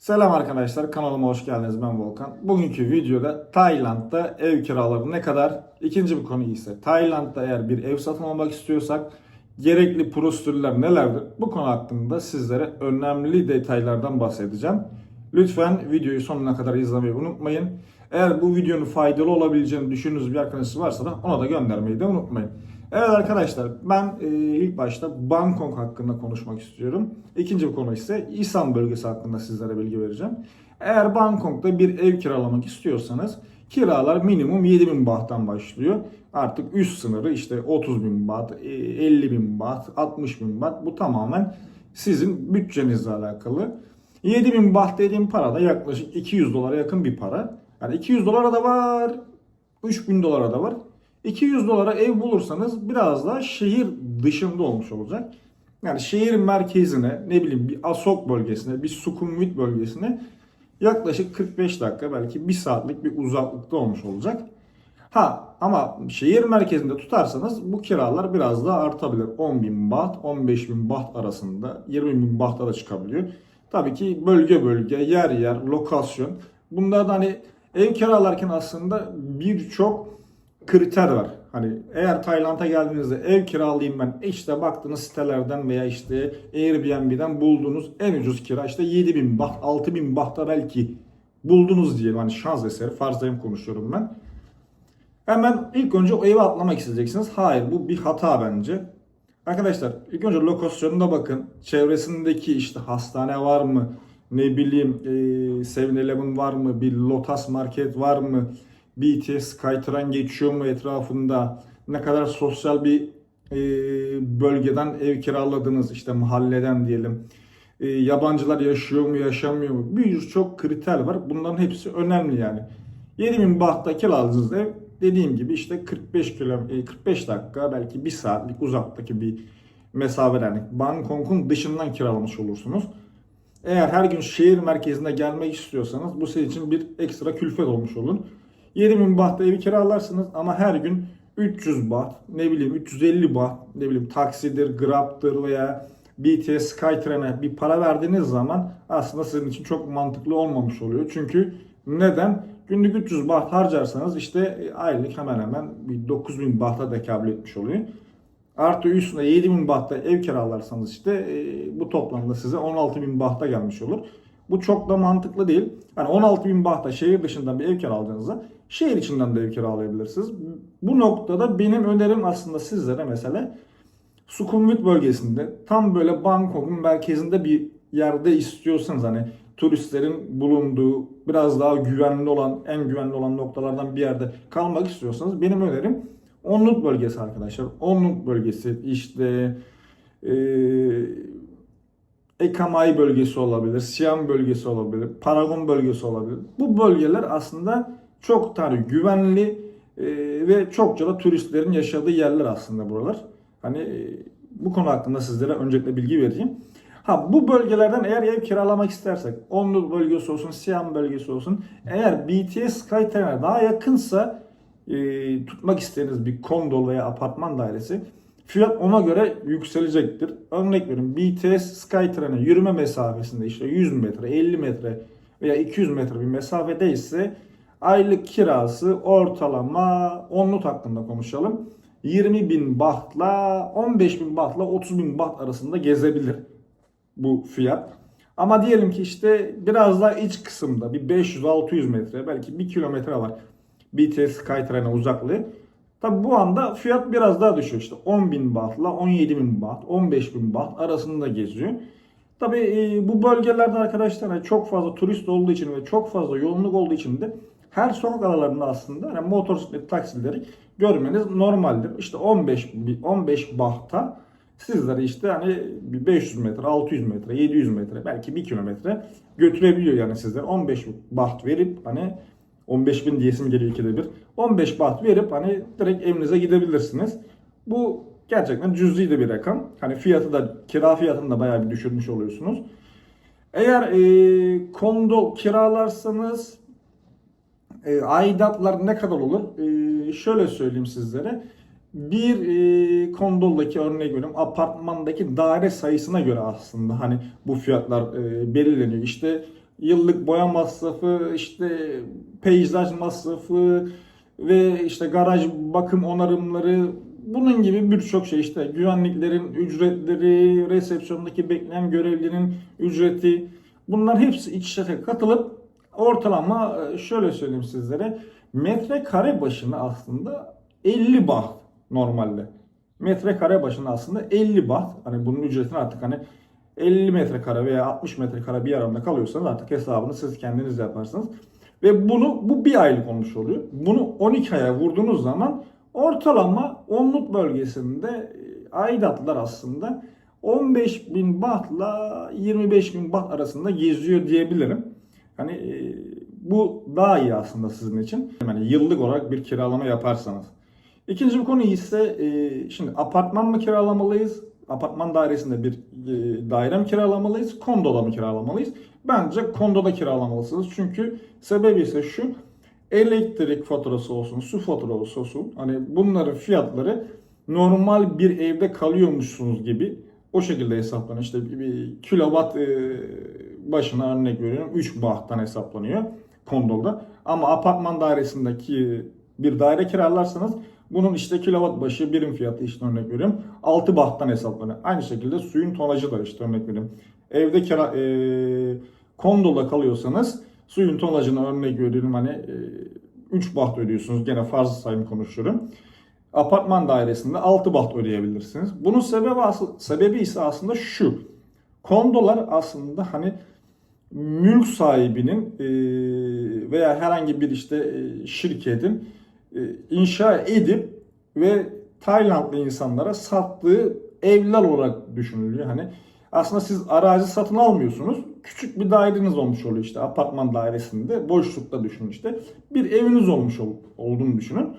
Selam arkadaşlar kanalıma hoş geldiniz ben Volkan. Bugünkü videoda Tayland'da ev kiraları ne kadar? İkinci bir konu ise Tayland'da eğer bir ev satın almak istiyorsak gerekli prosedürler nelerdir? Bu konu hakkında sizlere önemli detaylardan bahsedeceğim. Lütfen videoyu sonuna kadar izlemeyi unutmayın. Eğer bu videonun faydalı olabileceğini düşündüğünüz bir arkadaşınız varsa da ona da göndermeyi de unutmayın. Evet arkadaşlar ben e, ilk başta Bangkok hakkında konuşmak istiyorum. İkinci bir konu ise İsan bölgesi hakkında sizlere bilgi vereceğim. Eğer Bangkok'ta bir ev kiralamak istiyorsanız kiralar minimum 7000 bahttan başlıyor. Artık üst sınırı işte 30 bin baht, e, 50 bin baht, 60 bin baht bu tamamen sizin bütçenizle alakalı. 7000 baht dediğim para da yaklaşık 200 dolara yakın bir para. Yani 200 dolara da var, 3000 dolara da var. 200 dolara ev bulursanız biraz daha şehir dışında olmuş olacak. Yani şehir merkezine ne bileyim bir Asok bölgesine, bir Sukhumvit bölgesine yaklaşık 45 dakika belki 1 saatlik bir uzaklıkta olmuş olacak. Ha ama şehir merkezinde tutarsanız bu kiralar biraz daha artabilir. 10 bin baht, 15 bin baht arasında 20 bin bahta da çıkabiliyor. Tabii ki bölge bölge, yer yer, lokasyon. Bunlarda hani ev kiralarken aslında birçok kriter var. Hani eğer Tayland'a geldiğinizde ev kiralayayım ben işte baktığınız sitelerden veya işte Airbnb'den bulduğunuz en ucuz kira işte 7000 baht 6000 bahta belki buldunuz diyelim hani şans eseri farzayım konuşuyorum ben. Hemen ilk önce o eve atlamak isteyeceksiniz. Hayır bu bir hata bence. Arkadaşlar ilk önce lokasyonuna bakın. Çevresindeki işte hastane var mı? Ne bileyim e, 7-Eleven var mı? Bir Lotus Market var mı? BTS Skytrain geçiyor mu etrafında? Ne kadar sosyal bir e, bölgeden ev kiraladınız işte mahalleden diyelim. E, yabancılar yaşıyor mu yaşamıyor mu? Birçok kriter var. Bunların hepsi önemli yani. 7000 bahtta kiraladığınız ev dediğim gibi işte 45 km 45 dakika belki 1 saatlik uzaktaki bir mesafeden yani Bangkok'un dışından kiralamış olursunuz. Eğer her gün şehir merkezine gelmek istiyorsanız bu sizin için bir ekstra külfet olmuş olur. 7000 bahta evi kiralarsınız ama her gün 300 baht, ne bileyim 350 baht, ne bileyim taksidir, grab'dır veya BTS Skytrain'e bir para verdiğiniz zaman aslında sizin için çok mantıklı olmamış oluyor. Çünkü neden? Günlük 300 baht harcarsanız işte aylık hemen hemen bir 9000 bahta tekabül etmiş oluyor. Artı üstüne 7000 bahta ev kiralarsanız işte e, bu toplamda size 16000 bahta gelmiş olur. Bu çok da mantıklı değil. Hani 16000 bahta şehir dışından bir ev kiraladığınızda şehir içinden de ev kiralayabilirsiniz. Bu noktada benim önerim aslında sizlere mesela Sukhumvit bölgesinde tam böyle Bangkok'un merkezinde bir yerde istiyorsanız hani turistlerin bulunduğu biraz daha güvenli olan en güvenli olan noktalardan bir yerde kalmak istiyorsanız benim önerim Onlut bölgesi arkadaşlar. Onlut bölgesi işte e, Ekamai bölgesi olabilir, Siam bölgesi olabilir, Paragon bölgesi olabilir. Bu bölgeler aslında çok tane güvenli e, ve çokça da turistlerin yaşadığı yerler aslında buralar. Hani e, bu konu hakkında sizlere öncelikle bilgi vereceğim. Ha bu bölgelerden eğer ev kiralamak istersek, Onlu bölgesi olsun, Siam bölgesi olsun, eğer BTS Skytrain'e daha yakınsa e, tutmak istediğiniz bir kondo veya apartman dairesi fiyat ona göre yükselecektir. Örnek veriyorum BTS Skytrain'e yürüme mesafesinde işte 100 metre, 50 metre veya 200 metre bir mesafede ise aylık kirası ortalama onluk hakkında konuşalım. 20 bin bahtla 15 bin bahtla 30 bin baht arasında gezebilir bu fiyat. Ama diyelim ki işte biraz daha iç kısımda bir 500-600 metre belki 1 kilometre var BTS Skytrain'e uzaklığı. Tabi bu anda fiyat biraz daha düşüyor. İşte 10 bin bahtla 17 bin baht, 15 bin baht arasında geziyor. Tabi e, bu bölgelerde arkadaşlar hani çok fazla turist olduğu için ve çok fazla yoğunluk olduğu için de her sokak aralarında aslında hani motosiklet taksileri görmeniz normaldir. İşte 15 15 bahta sizleri işte hani 500 metre, 600 metre, 700 metre belki 1 kilometre götürebiliyor yani sizler. 15 baht verip hani 15 bin diyesim geliyor ikide bir. 15 baht verip hani direkt evinize gidebilirsiniz. Bu gerçekten cüzi de bir rakam. Hani fiyatı da kira fiyatını da bayağı bir düşürmüş oluyorsunuz. Eğer e, kondo kiralarsanız e, aidatlar ne kadar olur? E, şöyle söyleyeyim sizlere. Bir e, kondoldaki örnek veriyorum apartmandaki daire sayısına göre aslında hani bu fiyatlar e, belirleniyor. İşte yıllık boya masrafı, işte peyzaj masrafı ve işte garaj bakım onarımları bunun gibi birçok şey işte güvenliklerin ücretleri, resepsiyondaki bekleyen görevlinin ücreti bunlar hepsi iç içe katılıp ortalama e, şöyle söyleyeyim sizlere metrekare başına aslında 50 baht normalde. Metrekare başına aslında 50 baht. Hani bunun ücretini artık hani 50 metrekare veya 60 metrekare bir aranda kalıyorsanız artık hesabını siz kendiniz yaparsınız. Ve bunu bu bir aylık olmuş oluyor. Bunu 12 aya vurduğunuz zaman ortalama onluk bölgesinde e, aidatlar aslında 15 bin bahtla 25 bin baht arasında geziyor diyebilirim. Hani e, bu daha iyi aslında sizin için. Yani yıllık olarak bir kiralama yaparsanız. İkinci bir konu ise e, şimdi apartman mı kiralamalıyız? Apartman dairesinde bir daire mi kiralamalıyız? Kondoda mı kiralamalıyız? Bence kondoda kiralamalısınız. Çünkü sebebi ise şu. Elektrik faturası olsun, su faturası olsun. Hani bunların fiyatları normal bir evde kalıyormuşsunuz gibi o şekilde hesaplanıyor. İşte bir, kilowatt e, başına örnek veriyorum 3 bahttan hesaplanıyor kondoda. Ama apartman dairesindeki bir daire kiralarsanız bunun işte kilowatt başı birim fiyatı işte örnek veriyorum 6 bahttan hesaplanıyor. Aynı şekilde suyun tonajı da işte örnek veriyorum. Evde kira, e, kondoda kalıyorsanız suyun tonajını örnek veriyorum hani e, 3 baht ödüyorsunuz. Gene farz sayım konuşuyorum. Apartman dairesinde 6 baht ödeyebilirsiniz. Bunun sebebi, sebebi ise aslında şu. Kondolar aslında hani mülk sahibinin e, veya herhangi bir işte e, şirketin e, inşa edip ve Taylandlı insanlara sattığı evler olarak düşünülüyor. Hani aslında siz arazi satın almıyorsunuz. Küçük bir daireniz olmuş oluyor işte apartman dairesinde. Boşlukta düşünün işte. Bir eviniz olmuş ol, olduğunu düşünün.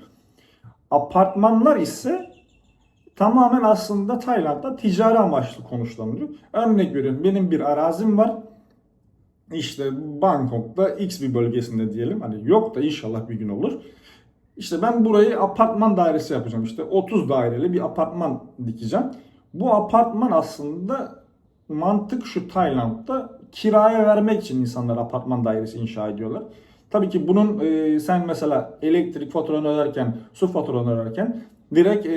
Apartmanlar ise tamamen aslında Tayland'da ticari amaçlı konuşlanıyor. Örnek veriyorum benim bir arazim var. İşte Bangkok'ta X bir bölgesinde diyelim. Hani yok da inşallah bir gün olur. İşte ben burayı apartman dairesi yapacağım. İşte 30 daireli bir apartman dikeceğim. Bu apartman aslında mantık şu Tayland'da kiraya vermek için insanlar apartman dairesi inşa ediyorlar. Tabii ki bunun e, sen mesela elektrik faturanı öderken, su faturanı öderken direkt e,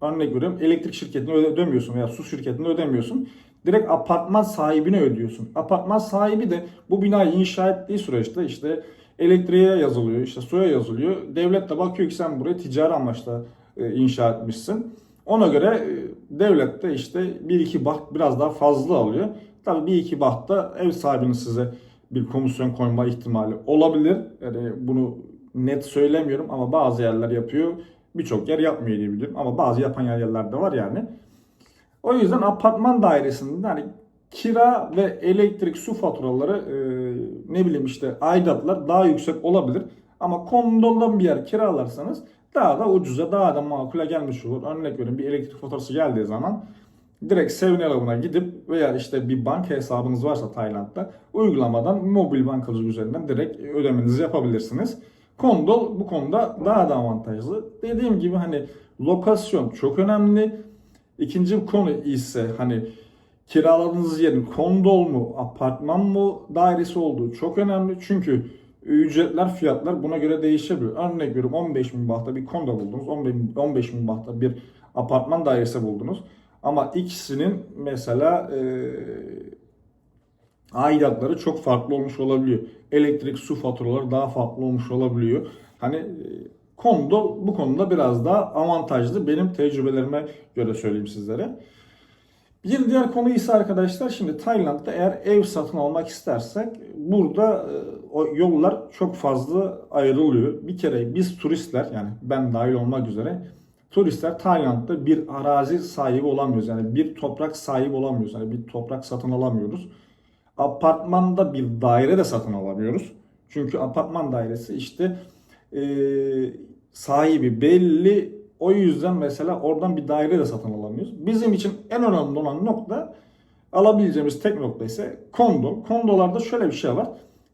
örnek veriyorum elektrik şirketine ödemiyorsun veya su şirketine ödemiyorsun. Direkt apartman sahibine ödüyorsun. Apartman sahibi de bu binayı inşa ettiği süreçte işte elektriğe yazılıyor, işte suya yazılıyor. Devlet de bakıyor ki sen burayı ticari amaçla e, inşa etmişsin. Ona göre e, devlet de işte 1-2 baht biraz daha fazla alıyor. Tabii 1-2 baht da ev sahibinin size bir komisyon koyma ihtimali olabilir. Yani bunu net söylemiyorum ama bazı yerler yapıyor. Birçok yer yapmıyor diyebilirim. Ama bazı yapan yerler de var yani. O yüzden apartman dairesinde hani kira ve elektrik su faturaları e, ne bileyim işte aidatlar daha yüksek olabilir. Ama kondoldan bir yer kiralarsanız daha da ucuza daha da makule gelmiş olur. Örnek veriyorum bir elektrik faturası geldiği zaman direkt 7-Eleven'a gidip veya işte bir banka hesabınız varsa Tayland'da uygulamadan mobil bankacılık üzerinden direkt ödemenizi yapabilirsiniz. Kondol bu konuda daha da avantajlı. Dediğim gibi hani lokasyon çok önemli. İkinci konu ise hani kiraladığınız yerin kondol mu, apartman mı dairesi olduğu çok önemli. Çünkü ücretler, fiyatlar buna göre değişebiliyor. Örnek veriyorum 15 bin bahta bir kondo buldunuz, 15 bin bahta bir apartman dairesi buldunuz. Ama ikisinin mesela e, aidatları çok farklı olmuş olabiliyor. Elektrik, su faturaları daha farklı olmuş olabiliyor. Hani e, kondo bu konuda biraz daha avantajlı benim tecrübelerime göre söyleyeyim sizlere. Bir diğer konu ise arkadaşlar şimdi Tayland'da eğer ev satın almak istersek burada e, o yollar çok fazla ayrılıyor. Bir kere biz turistler yani ben dahil olmak üzere turistler Tayland'da bir arazi sahibi olamıyoruz. Yani bir toprak sahibi olamıyoruz. Yani bir toprak satın alamıyoruz. Apartmanda bir daire de satın alamıyoruz. Çünkü apartman dairesi işte e, sahibi belli. O yüzden mesela oradan bir daire de satın alamıyoruz. Bizim için en önemli olan nokta alabileceğimiz tek nokta ise kondo. Kondolarda şöyle bir şey var.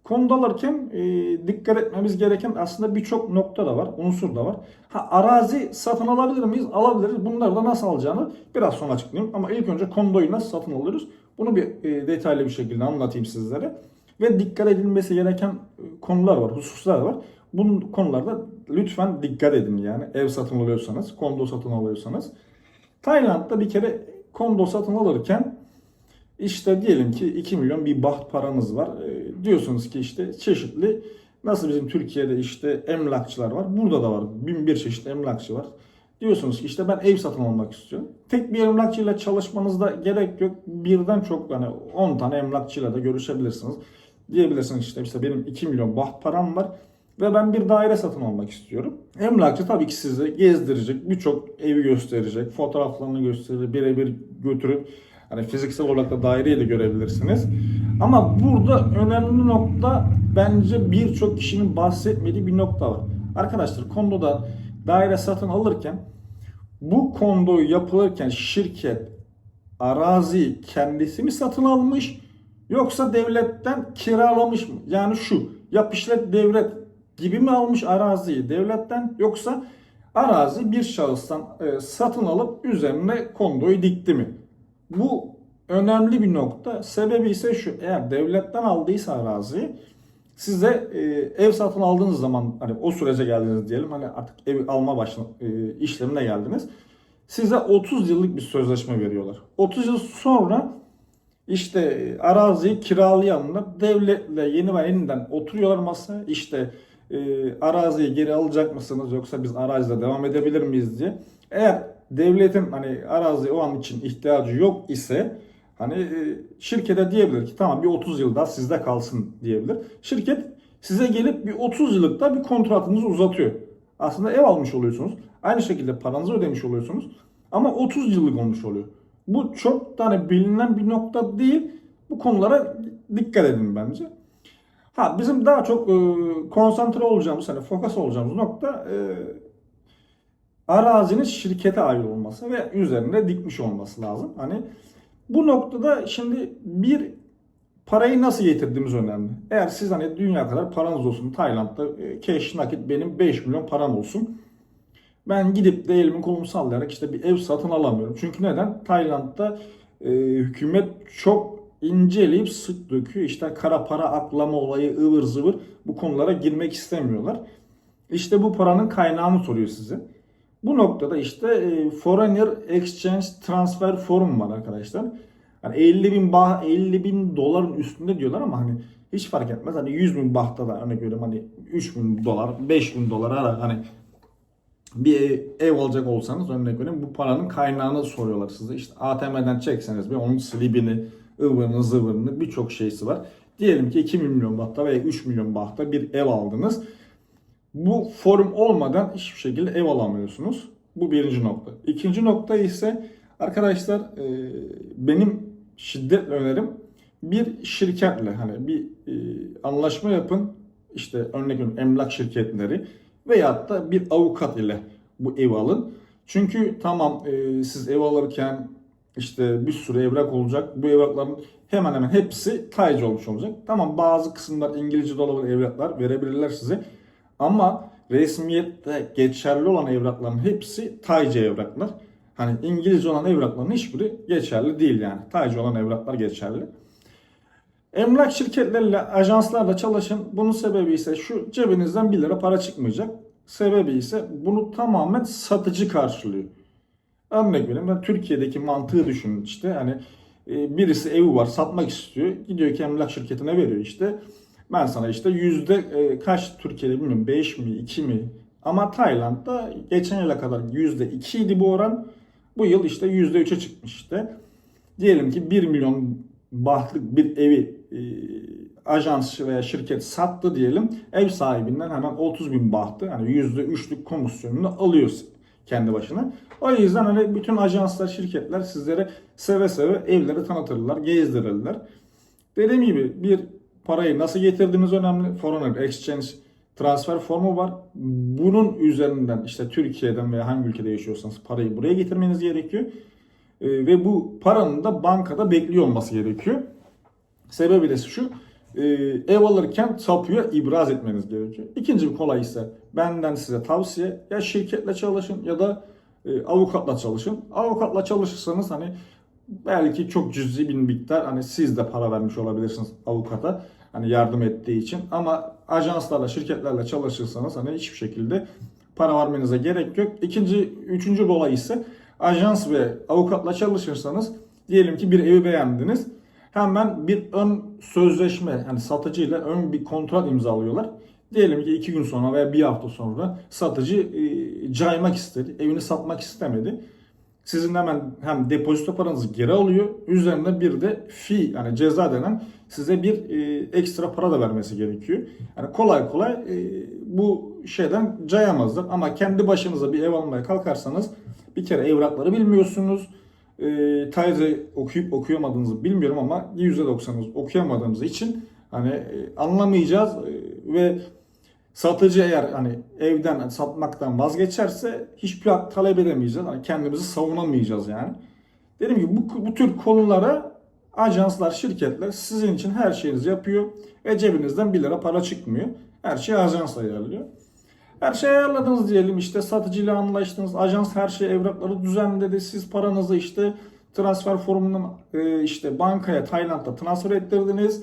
Konuda alırken e, dikkat etmemiz gereken aslında birçok nokta da var, unsur da var. Ha arazi satın alabilir miyiz? Alabiliriz. Bunları da nasıl alacağını biraz sonra açıklayayım. Ama ilk önce kondoyu nasıl satın alıyoruz? Bunu bir e, detaylı bir şekilde anlatayım sizlere. Ve dikkat edilmesi gereken e, konular var, hususlar var. Bu konularda lütfen dikkat edin yani ev satın alıyorsanız, kondo satın alıyorsanız. Tayland'da bir kere kondo satın alırken işte diyelim ki 2 milyon bir baht paranız var. Ee, diyorsunuz ki işte çeşitli nasıl bizim Türkiye'de işte emlakçılar var. Burada da var. Bin bir çeşit emlakçı var. Diyorsunuz ki işte ben ev satın almak istiyorum. Tek bir emlakçıyla çalışmanızda gerek yok. Birden çok yani 10 tane emlakçıyla da görüşebilirsiniz. Diyebilirsiniz işte, işte benim 2 milyon baht param var ve ben bir daire satın almak istiyorum. Emlakçı tabii ki sizi gezdirecek, birçok evi gösterecek, fotoğraflarını gösterir, birebir götürüp hani fiziksel olarak da daireyi de görebilirsiniz. Ama burada önemli nokta bence birçok kişinin bahsetmediği bir nokta var. Arkadaşlar kondoda daire satın alırken bu kondo yapılırken şirket arazi kendisi mi satın almış yoksa devletten kiralamış mı? Yani şu yap işlet devlet gibi mi almış araziyi devletten yoksa arazi bir şahıstan e, satın alıp üzerine kondoyu dikti mi? Bu önemli bir nokta. Sebebi ise şu eğer devletten aldıysa araziyi size e, ev satın aldığınız zaman hani o sürece geldiniz diyelim hani artık ev alma başla, e, işlemine geldiniz. Size 30 yıllık bir sözleşme veriyorlar. 30 yıl sonra işte araziyi kiralayanlar devletle yeni ve yeniden oturuyorlar masaya. İşte e, araziyi geri alacak mısınız yoksa biz arazide devam edebilir miyiz diye. Eğer devletin hani arazi o an için ihtiyacı yok ise hani e, şirkete diyebilir ki tamam bir 30 yıl daha sizde kalsın diyebilir. Şirket size gelip bir 30 yıllıkta bir kontratınızı uzatıyor. Aslında ev almış oluyorsunuz. Aynı şekilde paranızı ödemiş oluyorsunuz. Ama 30 yıllık olmuş oluyor. Bu çok tane bilinen bir nokta değil. Bu konulara dikkat edin bence. Ha bizim daha çok e, konsantre olacağımız, hani fokus olacağımız nokta e, arazinin şirkete ait olması ve üzerinde dikmiş olması lazım. Hani bu noktada şimdi bir parayı nasıl getirdiğimiz önemli. Eğer siz hani dünya kadar paranız olsun Tayland'da e, cash nakit benim 5 milyon param olsun. Ben gidip de elimi kolumu sallayarak işte bir ev satın alamıyorum. Çünkü neden? Tayland'da e, hükümet çok inceleyip sık döküyor. İşte kara para aklama olayı ıvır zıvır bu konulara girmek istemiyorlar. İşte bu paranın kaynağını soruyor size. Bu noktada işte e, Foreigner Exchange Transfer Forum var arkadaşlar. Hani 50 bin bah 50 bin doların üstünde diyorlar ama hani hiç fark etmez. Hani 100 bin bahta da örnek veriyorum hani 3 bin dolar 5 bin dolar ara hani bir ev alacak olsanız örnek veriyorum bu paranın kaynağını soruyorlar size. İşte ATM'den çekseniz bir onun slibini, ıvırını, zıvırını birçok şeysi var. Diyelim ki 2 milyon bahta veya 3 milyon bahta bir ev aldınız. Bu forum olmadan hiçbir şekilde ev alamıyorsunuz. Bu birinci nokta. İkinci nokta ise arkadaşlar e, benim şiddetle önerim bir şirketle hani bir e, anlaşma yapın. İşte örnek veriyorum emlak şirketleri veyahut da bir avukat ile bu ev alın. Çünkü tamam e, siz ev alırken işte bir sürü evrak olacak. Bu evrakların hemen hemen hepsi taycı olmuş olacak. Tamam bazı kısımlar İngilizce dolabı evraklar verebilirler size. Ama resmiyette geçerli olan evrakların hepsi taycı evraklar. Hani İngilizce olan evrakların hiçbiri geçerli değil yani. Taycı olan evraklar geçerli. Emlak şirketleriyle, ajanslarla çalışın. Bunun sebebi ise şu cebinizden 1 lira para çıkmayacak. Sebebi ise bunu tamamen satıcı karşılıyor. Örnek vereyim ben Türkiye'deki mantığı düşünün işte hani e, birisi evi var satmak istiyor. Gidiyor ki emlak şirketine veriyor işte. Ben sana işte yüzde e, kaç Türkiye'de bilmiyorum 5 mi 2 mi ama Tayland'da geçen yıla kadar yüzde 2 idi bu oran. Bu yıl işte yüzde 3'e çıkmış işte. Diyelim ki 1 milyon bahtlık bir evi e, ajans veya şirket sattı diyelim. Ev sahibinden hemen 30 bin bahtı yani yüzde üçlük komisyonunu alıyor kendi başına. O yüzden hani bütün ajanslar, şirketler sizlere seve seve evleri tanıtırlar, gezdirirler. Dediğim gibi bir parayı nasıl getirdiğiniz önemli. Foreign Exchange transfer formu var. Bunun üzerinden işte Türkiye'den veya hangi ülkede yaşıyorsanız parayı buraya getirmeniz gerekiyor. Ee, ve bu paranın da bankada bekliyor olması gerekiyor. Sebebi de şu. E, ev alırken tapuya ibraz etmeniz gerekiyor. İkinci bir kolay ise benden size tavsiye ya şirketle çalışın ya da e, avukatla çalışın. Avukatla çalışırsanız hani belki çok cüzi bir miktar hani siz de para vermiş olabilirsiniz avukata. Hani yardım ettiği için. Ama ajanslarla, şirketlerle çalışırsanız hani hiçbir şekilde para vermenize gerek yok. İkinci, üçüncü olay ise ajans ve avukatla çalışırsanız diyelim ki bir evi beğendiniz. Hemen bir ön sözleşme yani satıcıyla ön bir kontrat imzalıyorlar. Diyelim ki iki gün sonra veya bir hafta sonra satıcı e, caymak istedi. Evini satmak istemedi. Sizin hemen hem depozito paranızı geri alıyor. Üzerine bir de fi yani ceza denen size bir e, ekstra para da vermesi gerekiyor. Yani kolay kolay e, bu şeyden cayamazlar. Ama kendi başınıza bir ev almaya kalkarsanız bir kere evrakları bilmiyorsunuz. E, tayze okuyup okuyamadığınızı bilmiyorum ama %90'ınız okuyamadığımız için hani e, anlamayacağız e, ve satıcı eğer hani evden satmaktan vazgeçerse hiçbir hak talep edemeyeceğiz. Hani kendimizi savunamayacağız yani. Dedim ki bu, bu tür konulara ajanslar, şirketler sizin için her şeyinizi yapıyor ve cebinizden 1 lira para çıkmıyor. Her şey ajans ayarlıyor. Her şeyi ayarladınız diyelim işte satıcıyla anlaştınız. Ajans her şey evrakları düzenledi. Siz paranızı işte transfer formundan e, işte bankaya Tayland'da transfer ettirdiniz.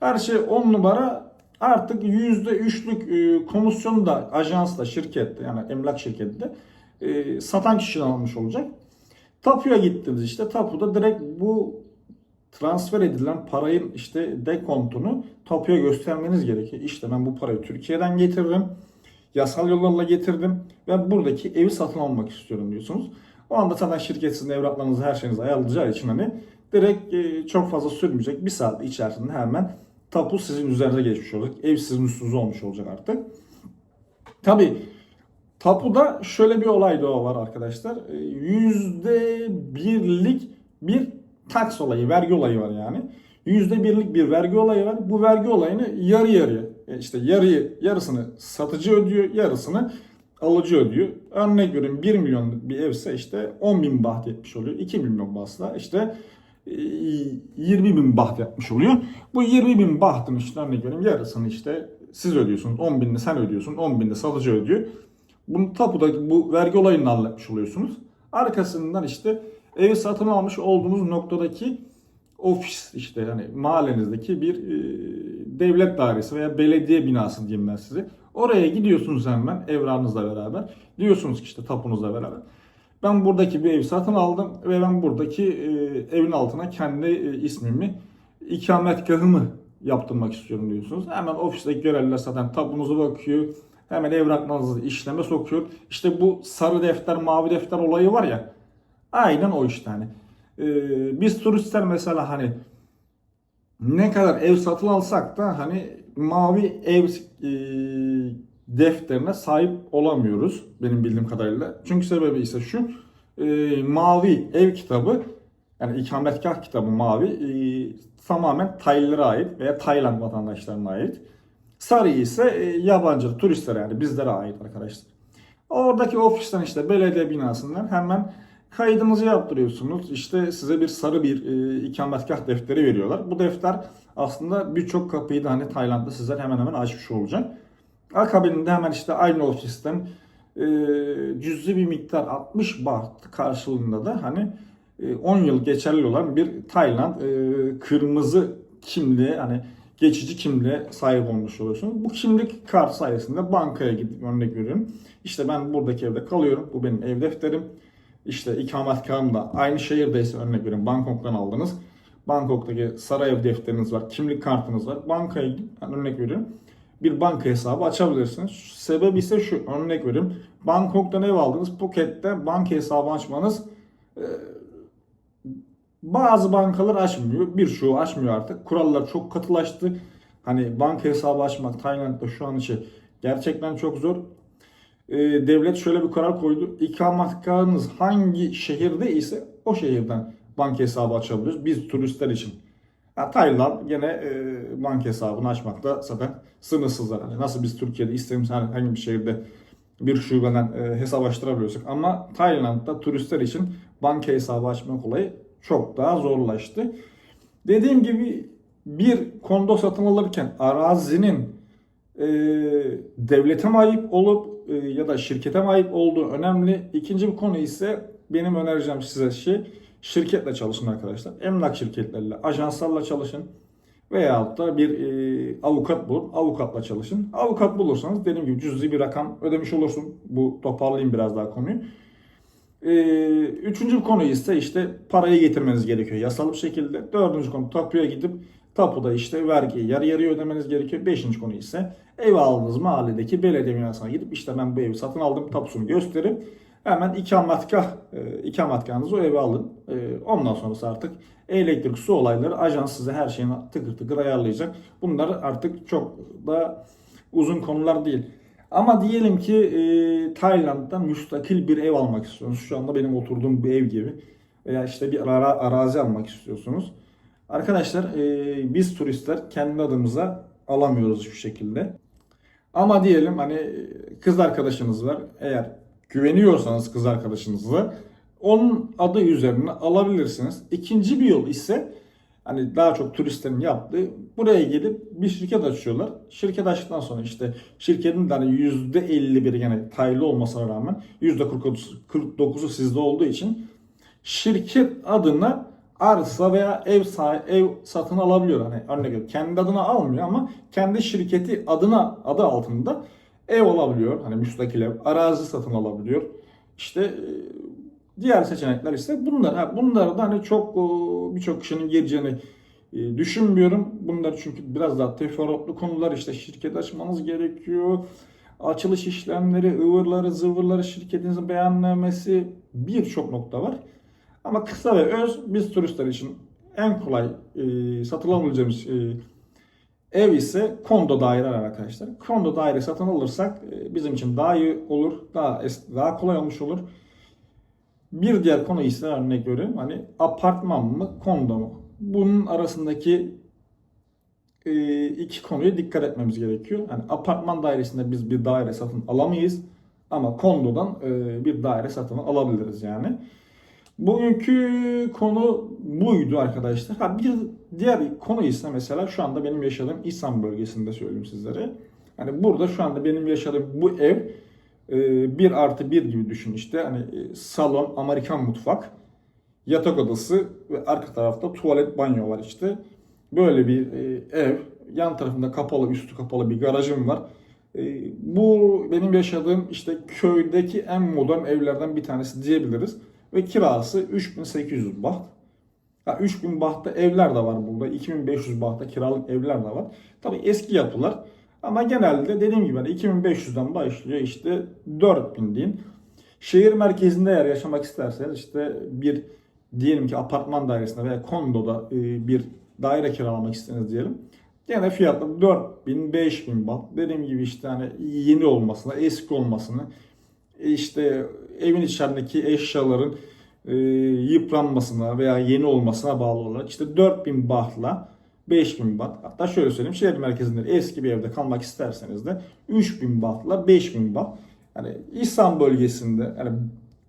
Her şey 10 numara artık %3'lük e, komisyonu da ajansla, şirkette yani emlak şirketinde e, satan kişiden almış olacak. Tapuya gittiniz işte. Tapuda direkt bu transfer edilen parayın işte dekontunu tapuya göstermeniz gerekiyor. İşte ben bu parayı Türkiye'den getirdim. Yasal yollarla getirdim ve buradaki evi satın almak istiyorum diyorsunuz. O anda zaten şirket sizin evraklarınızı her şeyinizi ayarlayacağı için hani direkt e, çok fazla sürmeyecek. Bir saat içerisinde hemen tapu sizin üzerinize geçmiş olacak. Ev sizin üstünüze olmuş olacak artık. Tabi tapuda şöyle bir olay da var arkadaşlar. E, Yüzde birlik bir taks olayı, vergi olayı var yani. Yüzde birlik bir vergi olayı var. Bu vergi olayını yarı yarıya e, işte yarıyı yarısını satıcı ödüyor, yarısını alıcı ödüyor. Örnek veriyorum 1 milyon bir evse işte 10 bin baht etmiş oluyor. 2 milyon bahsa işte e, 20 bin baht yapmış oluyor. Bu 20 bin bahtın işte örnek veriyorum yarısını işte siz ödüyorsunuz. 10 binini sen ödüyorsun. 10 bin de satıcı ödüyor. Bunu tapuda bu vergi olayını halletmiş oluyorsunuz. Arkasından işte evi satın almış olduğunuz noktadaki ofis işte yani mahallenizdeki bir e, devlet dairesi veya belediye binası diyeyim ben size. Oraya gidiyorsunuz hemen evrağınızla beraber. Diyorsunuz ki işte tapunuzla beraber. Ben buradaki bir evi satın aldım ve ben buradaki e, evin altına kendi e, ismimi, ikametgahımı yaptırmak istiyorum diyorsunuz. Hemen ofisteki görevliler zaten tapunuza bakıyor. Hemen evraklarınızı işleme sokuyor. İşte bu sarı defter, mavi defter olayı var ya. Aynen o işte hani. Ee, biz turistler mesela hani ne kadar ev satın alsak da hani mavi ev e, defterine sahip olamıyoruz benim bildiğim kadarıyla. Çünkü sebebi ise şu e, mavi ev kitabı yani ikametgah kitabı mavi e, tamamen Taylılara ait veya Tayland vatandaşlarına ait. Sarı ise e, yabancı turistlere yani bizlere ait arkadaşlar. Oradaki ofisten işte belediye binasından hemen kaydınızı yaptırıyorsunuz. İşte size bir sarı bir e, ikametgah defteri veriyorlar. Bu defter aslında birçok kapıyı da hani Tayland'da sizler hemen hemen açmış olacak. Akabinde hemen işte aynı ofisten e, cüzi bir miktar 60 baht karşılığında da hani e, 10 yıl geçerli olan bir Tayland e, kırmızı kimliğe hani geçici kimliğe sahip olmuş oluyorsunuz. Bu kimlik kart sayesinde bankaya gidip örnek veriyorum. İşte ben buradaki evde kalıyorum. Bu benim ev defterim. İşte ikametgahım da aynı şehirdeyse örnek veriyorum Bangkok'tan aldınız. Bangkok'taki saray ev defteriniz var, kimlik kartınız var. Bankaya yani örnek veriyorum bir banka hesabı açabilirsiniz. Sebebi ise şu örnek veriyorum. Bangkok'tan ev aldınız. Phuket'te banka hesabı açmanız e, bazı bankalar açmıyor. Birçoğu açmıyor artık. Kurallar çok katılaştı. Hani banka hesabı açmak Tayland'da şu an için gerçekten çok zor. Ee, devlet şöyle bir karar koydu. İkametgahınız hangi şehirde ise o şehirden banka hesabı açabiliyoruz. Biz turistler için. Ya Tayland gene e, banka hesabını açmakta zaten sınırsızlar. Yani nasıl biz Türkiye'de istediğimiz herhangi bir şehirde bir şubeden e, hesap açtırabiliyorsak ama Tayland'da turistler için banka hesabı açmak olayı çok daha zorlaştı. Dediğim gibi bir kondo satın alırken arazinin e, devlete mi ait olup ya da şirkete mi ait olduğu önemli. İkinci bir konu ise benim önereceğim size şey şirketle çalışın arkadaşlar. Emlak şirketleriyle, ajanslarla çalışın. Veyahut da bir e, avukat bulun. Avukatla çalışın. Avukat bulursanız dediğim gibi cüzi bir rakam ödemiş olursun. Bu toparlayayım biraz daha konuyu. E, üçüncü konu ise işte parayı getirmeniz gerekiyor yasal bir şekilde. Dördüncü konu tapuya gidip tapuda işte vergiyi yarı yarıya ödemeniz gerekiyor. Beşinci konu ise ev aldığınız mahalledeki belediye binasına gidip işte ben bu evi satın aldım tapusunu gösterip hemen ikametgah, e, ikametgahınızı o eve alın. E, ondan sonrası artık elektrik, su olayları ajans size her şeyini tıkır tıkır ayarlayacak. Bunlar artık çok da uzun konular değil. Ama diyelim ki e, Tayland'da müstakil bir ev almak istiyorsunuz. Şu anda benim oturduğum bir ev gibi. Veya işte bir ara, arazi almak istiyorsunuz. Arkadaşlar e, biz turistler kendi adımıza alamıyoruz şu şekilde. Ama diyelim hani kız arkadaşınız var. Eğer güveniyorsanız kız arkadaşınıza onun adı üzerine alabilirsiniz. İkinci bir yol ise hani daha çok turistlerin yaptığı buraya gelip bir şirket açıyorlar. Şirket açtıktan sonra işte şirketin de hani %51 yani taylı olmasına rağmen %49'u sizde olduğu için şirket adına arsa veya ev sahibi, ev satın alabiliyor. Hani örnek veriyorum kendi adına almıyor ama kendi şirketi adına adı altında ev alabiliyor. Hani müstakil ev, arazi satın alabiliyor. İşte e, diğer seçenekler ise bunlar. Ha, bunları da hani çok o, birçok kişinin gireceğini e, düşünmüyorum. Bunlar çünkü biraz daha teferruatlı konular. İşte şirket açmanız gerekiyor. Açılış işlemleri, ıvırları, zıvırları, şirketinizin beyannamesi birçok nokta var. Ama kısa ve öz biz turistler için en kolay e, satılabileceğimiz e, ev ise kondo daireler arkadaşlar. Kondo daire satın alırsak e, bizim için daha iyi olur, daha daha kolay olmuş olur. Bir diğer konu ise örnek veriyorum hani apartman mı, kondo mu? Bunun arasındaki e, iki konuya dikkat etmemiz gerekiyor. Yani apartman dairesinde biz bir daire satın alamayız ama kondodan e, bir daire satın alabiliriz yani. Bugünkü konu buydu arkadaşlar. Ha bir diğer konu ise mesela şu anda benim yaşadığım İhsan bölgesinde söyleyeyim sizlere. Hani burada şu anda benim yaşadığım bu ev e, 1 artı 1 gibi düşün işte. Hani e, salon, Amerikan mutfak, yatak odası ve arka tarafta tuvalet, banyo var işte. Böyle bir e, ev. Yan tarafında kapalı, üstü kapalı bir garajım var. Bu benim yaşadığım işte köydeki en modern evlerden bir tanesi diyebiliriz ve kirası 3800 baht. Ha, 3000 bahtta evler de var burada. 2500 bahtta kiralık evler de var. Tabi eski yapılar. Ama genelde dediğim gibi hani 2500'den başlıyor işte 4000 deyin. Şehir merkezinde eğer yaşamak isterseniz işte bir diyelim ki apartman dairesinde veya kondoda e, bir daire kiralamak istediniz diyelim. Gene fiyatı 4000 5000 baht. Dediğim gibi işte hani yeni olmasına, eski olmasını işte evin içerisindeki eşyaların e, yıpranmasına veya yeni olmasına bağlı olarak işte 4000 bahtla 5000 baht hatta şöyle söyleyeyim şehir merkezinde eski bir evde kalmak isterseniz de 3000 bahtla 5000 baht yani İhsan bölgesinde yani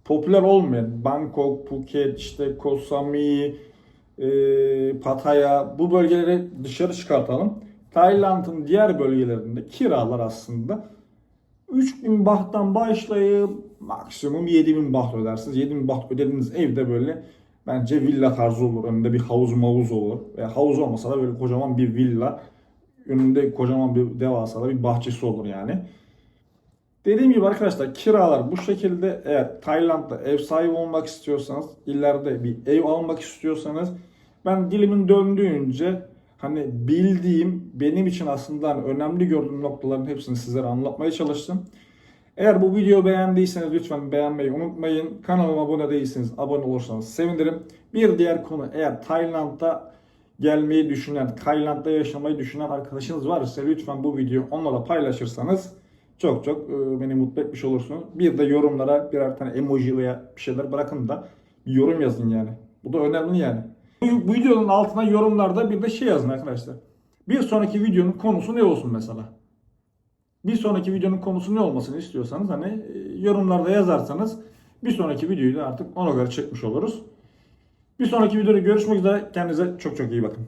popüler olmayan Bangkok, Phuket, işte Koh Samui, e, Pattaya bu bölgeleri dışarı çıkartalım. Tayland'ın diğer bölgelerinde kiralar aslında 3000 bahttan başlayıp maksimum 7000 baht ödersiniz. 7000 baht ödediğiniz evde böyle bence villa tarzı olur. Önünde bir havuz mavuz olur. Veya havuz olmasa da böyle kocaman bir villa. Önünde kocaman bir devasa da bir bahçesi olur yani. Dediğim gibi arkadaşlar kiralar bu şekilde eğer Tayland'da ev sahibi olmak istiyorsanız ileride bir ev almak istiyorsanız ben dilimin döndüğünce hani bildiğim benim için aslında hani önemli gördüğüm noktaların hepsini sizlere anlatmaya çalıştım. Eğer bu videoyu beğendiyseniz lütfen beğenmeyi unutmayın. Kanalıma abone değilseniz abone olursanız sevinirim. Bir diğer konu eğer Tayland'da gelmeyi düşünen, Tayland'da yaşamayı düşünen arkadaşınız varsa lütfen bu videoyu onunla paylaşırsanız çok çok e, beni mutlu etmiş olursunuz. Bir de yorumlara birer tane emoji veya bir şeyler bırakın da bir yorum yazın yani. Bu da önemli yani. Bu, videonun altına yorumlarda bir de şey yazın arkadaşlar. Bir sonraki videonun konusu ne olsun mesela? Bir sonraki videonun konusu ne olmasını istiyorsanız hani e, yorumlarda yazarsanız bir sonraki videoyu da artık ona göre çekmiş oluruz. Bir sonraki videoda görüşmek üzere. Kendinize çok çok iyi bakın.